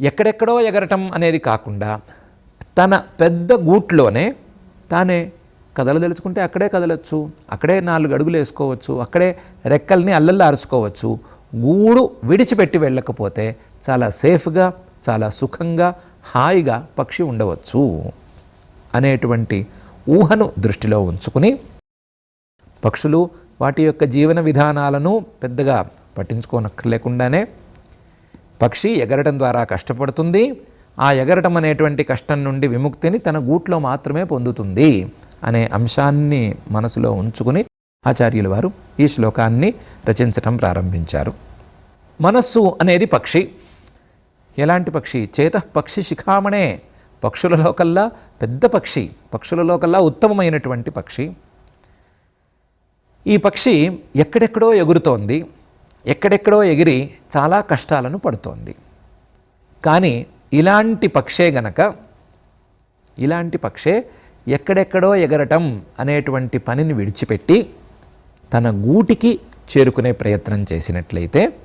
ఎక్కడెక్కడో ఎగరటం అనేది కాకుండా తన పెద్ద గూట్లోనే తానే కదలదలుచుకుంటే అక్కడే కదలొచ్చు అక్కడే నాలుగు అడుగులు వేసుకోవచ్చు అక్కడే రెక్కల్ని అల్లల్లా అరుచుకోవచ్చు గూడు విడిచిపెట్టి వెళ్ళకపోతే చాలా సేఫ్గా చాలా సుఖంగా హాయిగా పక్షి ఉండవచ్చు అనేటువంటి ఊహను దృష్టిలో ఉంచుకుని పక్షులు వాటి యొక్క జీవన విధానాలను పెద్దగా పట్టించుకోనక్కర్లేకుండానే పక్షి ఎగరటం ద్వారా కష్టపడుతుంది. ఆ ఎగరటం అనేటువంటి కష్టం నుండి విముక్తిని తన గూట్లో మాత్రమే పొందుతుంది అనే అంశాన్ని మనసులో ఉంచుకుని ఆచార్యుల వారు ఈ శ్లోకాన్ని రచించటం ప్రారంభించారు. మనస్సు అనేది పక్షి. ఎలాంటి పక్షి? చేత పక్షి శిఖామణే. పక్షులలో కల్లా పెద్ద పక్షి. పక్షులలో కల్లా ఉత్తమమైనటువంటి పక్షి. ఈ పక్షి ఎక్కడెక్కడో ఎగురుతోంది. ఎక్కడెక్కడో ఎగిరి చాలా కష్టాలను పడుతోంది. కానీ ఇలాంటి పక్షే గనక ఇలాంటి పక్షే ఎక్కడెక్కడో ఎగరటం అనేటువంటి పనిని విడిచిపెట్టి తన గూటికి చేరుకునే ప్రయత్నం చేసినట్లయితే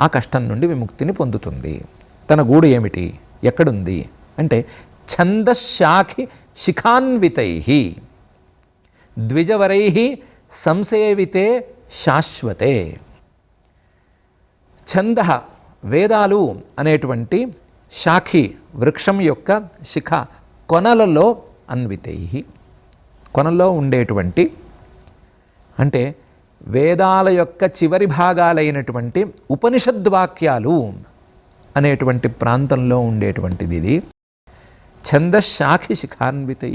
ఆ కష్టం నుండి విముక్తిని పొందుతుంది. తన గూడు ఏమిటి? ఎక్కడుంది? అంటే ఛందశాఖి శిఖాన్వితై ద్విజవరై సంసేవితే శాశ్వతే. ఛంద వేదాలు అనేటువంటి శాఖి వృక్షం యొక్క శిఖ కొనలలో అన్వితై. కొనలో ఉండేటువంటి అంటే వేదాల యొక్క చివరి భాగాలైనటువంటి ఉపనిషద్వాక్యాలు అనేటువంటి ప్రాంతంలో ఉండేటువంటిది ఇది. ఛందశాఖి శిఖాన్వితై.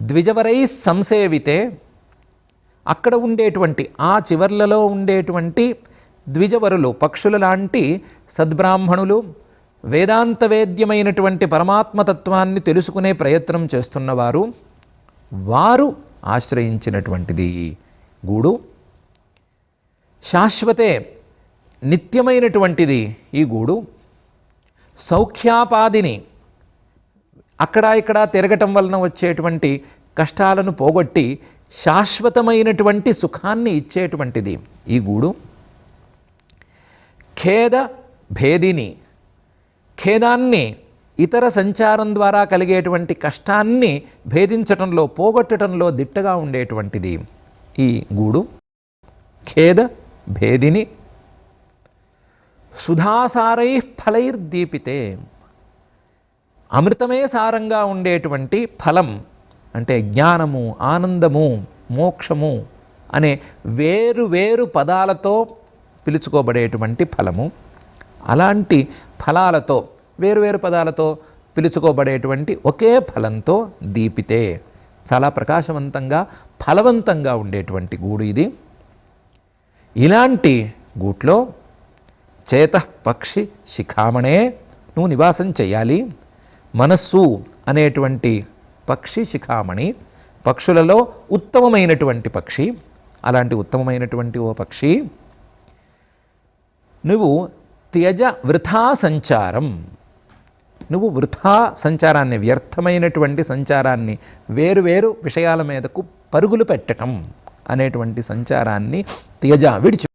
ద్విజవరై సంసేవితే అక్కడ ఉండేటువంటి ఆ చివర్లలో ఉండేటువంటి ద్విజవరులు పక్షుల లాంటి సద్బ్రాహ్మణులు వేదాంత వేద్యమైనటువంటి పరమాత్మతత్వాన్ని తెలుసుకునే ప్రయత్నం చేస్తున్నవారు వారు ఆశ్రయించినటువంటిది. గూడు శాశ్వతే నిత్యమైనటువంటిది ఈ గూడు. సౌఖ్యాపాదిని అక్కడ ఇక్కడ తిరగటం వలన వచ్చేటువంటి కష్టాలను పోగొట్టి శాశ్వతమైనటువంటి సుఖాన్ని ఇచ్చేటువంటిది ఈ గూడు. ఖేద భేదిని ఖేదాన్ని ఇతర సంచారం ద్వారా కలిగేటువంటి కష్టాన్ని భేదించటంలో పోగొట్టడంలో దిట్టగా ఉండేటువంటిది ఈ గూడు. ఖేద భేదిని సుధాసారై ఫలైర్దీపితే అమృతమే సారంగా ఉండేటువంటి ఫలం అంటే జ్ఞానము ఆనందము మోక్షము అనే వేరు వేరు పదాలతో పిలుచుకోబడేటువంటి ఫలము. అలాంటి ఫలాలతో వేరువేరు పదాలతో పిలుచుకోబడేటువంటి ఒకే ఫలంతో దీపితే చాలా ప్రకాశవంతంగా ఫలవంతంగా ఉండేటువంటి గూడు ఇది. ఇలాంటి గూట్లో చేత పక్షి శిఖామణే నువ్వు నివాసం చేయాలి. మనస్సు అనేటువంటి పక్షి శిఖామణి పక్షులలో ఉత్తమమైనటువంటి పక్షి. అలాంటి ఉత్తమమైనటువంటి ఓ పక్షి నువ్వు త్యజ వృథా సంచారం. నువ్వు వృథా సంచారాన్ని వ్యర్థమైనటువంటి సంచారాన్ని వేరు వేరు విషయాల మీదకు పరుగులు పెట్టటం అనేటువంటి సంచారాన్ని త్యజ విడిచి